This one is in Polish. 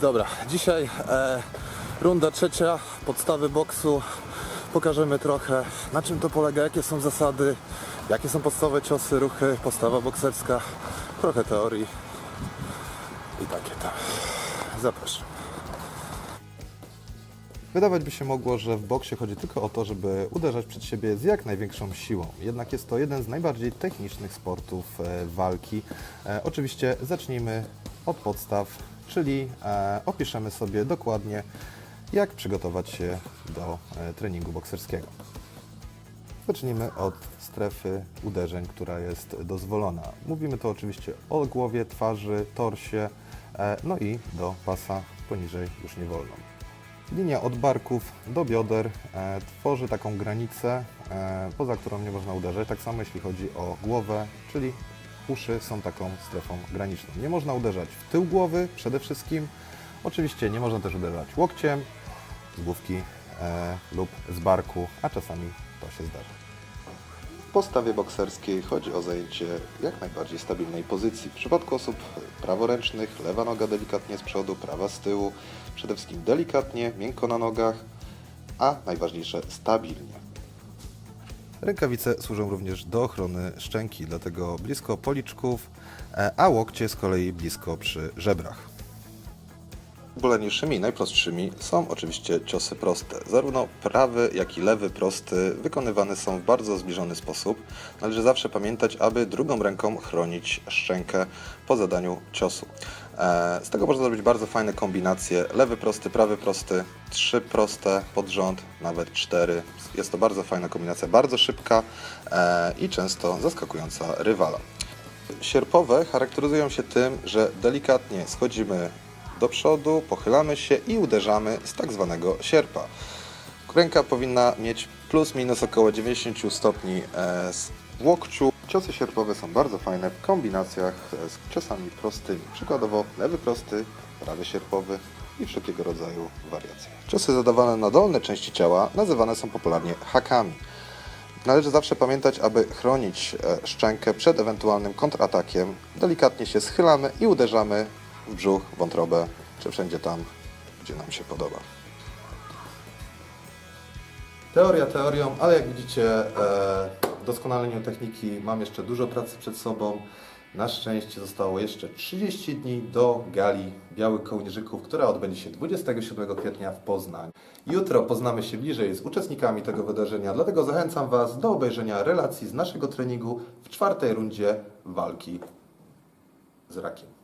Dobra, dzisiaj e, runda trzecia, podstawy boksu. Pokażemy trochę na czym to polega, jakie są zasady, jakie są podstawowe ciosy, ruchy, postawa bokserska, trochę teorii i takie tam. Zapraszam. Wydawać by się mogło, że w boksie chodzi tylko o to, żeby uderzać przed siebie z jak największą siłą. Jednak jest to jeden z najbardziej technicznych sportów e, walki. E, oczywiście zacznijmy od podstaw, czyli e, opiszemy sobie dokładnie, jak przygotować się do e, treningu bokserskiego. Zacznijmy od strefy uderzeń, która jest dozwolona. Mówimy tu oczywiście o głowie, twarzy, torsie, e, no i do pasa poniżej już nie wolno. Linia od barków do bioder tworzy taką granicę, poza którą nie można uderzać. Tak samo jeśli chodzi o głowę, czyli uszy są taką strefą graniczną. Nie można uderzać w tył głowy przede wszystkim. Oczywiście nie można też uderzać łokciem, z główki e, lub z barku, a czasami to się zdarza. W postawie bokserskiej chodzi o zajęcie jak najbardziej stabilnej pozycji. W przypadku osób praworęcznych lewa noga delikatnie z przodu, prawa z tyłu, przede wszystkim delikatnie, miękko na nogach, a najważniejsze stabilnie. Rękawice służą również do ochrony szczęki, dlatego blisko policzków, e, a łokcie z kolei blisko przy żebrach. Najpopularniejszymi i najprostszymi są oczywiście ciosy proste. Zarówno prawy, jak i lewy prosty wykonywane są w bardzo zbliżony sposób. Należy zawsze pamiętać, aby drugą ręką chronić szczękę po zadaniu ciosu. E, Z tego można zrobić bardzo fajne kombinacje. Lewy prosty, prawy prosty, trzy proste pod rząd, nawet cztery. Jest to bardzo fajna kombinacja, bardzo szybka e, i często zaskakująca rywala. Sierpowe charakteryzują się tym, że delikatnie schodzimy do przodu, pochylamy się i uderzamy z tak zwanego sierpa. Ręka powinna mieć plus minus około 90 stopni z łokciu. Ciosy sierpowe są bardzo fajne w kombinacjach z ciosami prostymi. Przykładowo lewy prosty, prawy sierpowy i wszelkiego rodzaju wariacje. Ciosy zadawane na dolne części ciała nazywane są popularnie hakami. Należy zawsze pamiętać, aby chronić e, szczękę przed ewentualnym kontratakiem. Delikatnie się schylamy i uderzamy w brzuch, wątrobę, czy wszędzie tam, gdzie nam się podoba. Teoria teorią, ale jak widzicie, e, w doskonaleniu techniki mam jeszcze dużo pracy przed sobą. Na szczęście zostało jeszcze 30 dni do gali Białych Kołnierzyków, która odbędzie się 27 kwietnia w Poznaniu. Jutro poznamy się bliżej z uczestnikami tego wydarzenia, dlatego zachęcam Was do obejrzenia relacji z naszego treningu w czwartej rundzie walki z rakiem.